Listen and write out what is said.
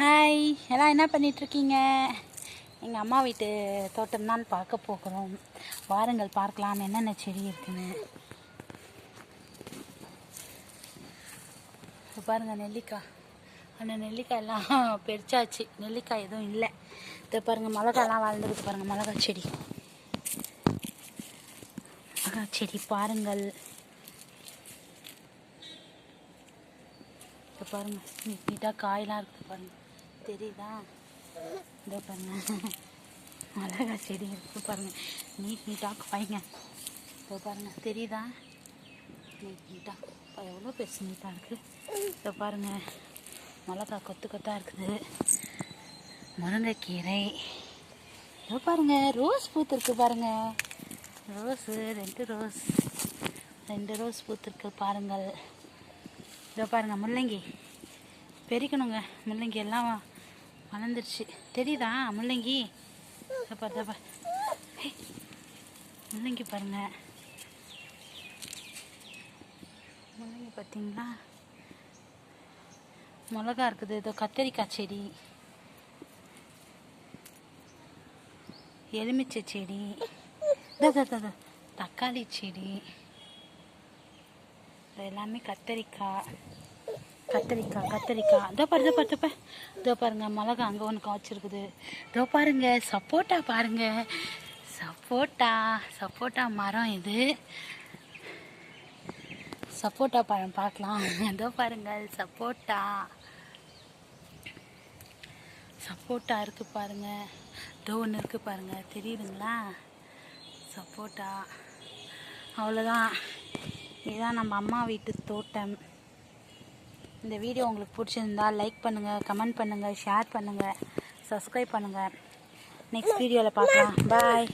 Hi எல்லாம் என்ன பண்ணிகிட்ருக்கீங்க எங்கள் அம்மா வீட்டு தோட்டம் தான் பார்க்க போகிறோம். வாருங்கள் பார்க்கலாம். என்னென்ன செடி இருக்குன்னு. இப்போ பாருங்கள் நெல்லிக்காய். அந்த நெல்லிக்காய் எல்லாம் பெருச்சாச்சு நெல்லிக்காய் எதுவும் இல்லை. இதை பாருங்கள் மிளகாலாம் வளர்ந்துருக்கு பாருங்கள் மிளகாய் செடி. மிளகா செடி பாருங்கள். இப்போ பாருங்க நீட்டாக காயெலாம் இருக்குது பாருங்கள் தெரியுதா? இதோ பாருங்க. மிளகா செடி இருக்குது பாருங்க. நீட் நீட்டாக பாய்ங்க இதோ பாருங்க. தெரியுதா? நீட் நீட்டாக எவ்வளோ பெருசு நீட்டாக இருக்குது இதோ பாருங்க. மிளகா கொத்து கொத்தாக இருக்குது. முருங்கைக்கீரை. இதோ பாருங்க. ரோஸ் பூத்துருக்கு பாருங்க. ரோஸு ரெண்டு ரோஸ். ரெண்டு ரோஸ் பூத்துருக்கு பாருங்கள். இதோ பாருங்க முள்ளங்கி. பெரிக்கணுங்க. முள்ளங்கி எல்லாம் வளர்ந்துருச்சு. தெரியுதா முள்ளங்கி? இதோ பாரு, முள்ளங்கி பாருங்க. முள்ளங்கி பார்த்தீங்களா மிளகா இருக்குது இதோ கத்தரிக்காய் செடி. எலுமிச்சை செடி. தக்காளி செடி. இது எல்லாமே கத்தரிக்காய். கத்திரிக்காய் கத்திரிக்காய். இதோ பாரு இதோ பாரு இதோ இதோ பாருங்க மிளகா அங்கே ஒன்று காய்ச்சிருக்குது. இதோ பாருங்க சப்போட்டா பாருங்க. சப்போட்டா சப்போட்டா மரம் இது. சப்போட்டா பழம் பார்க்கலாம். இதோ பாருங்கள் சப்போட்டா. சப்போட்டா இருக்கு பாருங்க. இதோ ஒன்று இருக்கு பாருங்க. தெரியுதுங்களா? சப்போட்டா. அவ்வளோதான் இதுதான் நம்ம அம்மா வீட்டு தோட்டம். இந்த வீடியோ உங்களுக்கு பிடிச்சிருந்தா லைக் பண்ணுங்கள் கமெண்ட் பண்ணுங்கள் ஷேர் பண்ணுங்கள் சப்ஸ்கிரைப் பண்ணுங்கள் நெக்ஸ்ட் வீடியோவில் பார்க்கலாம். பாய்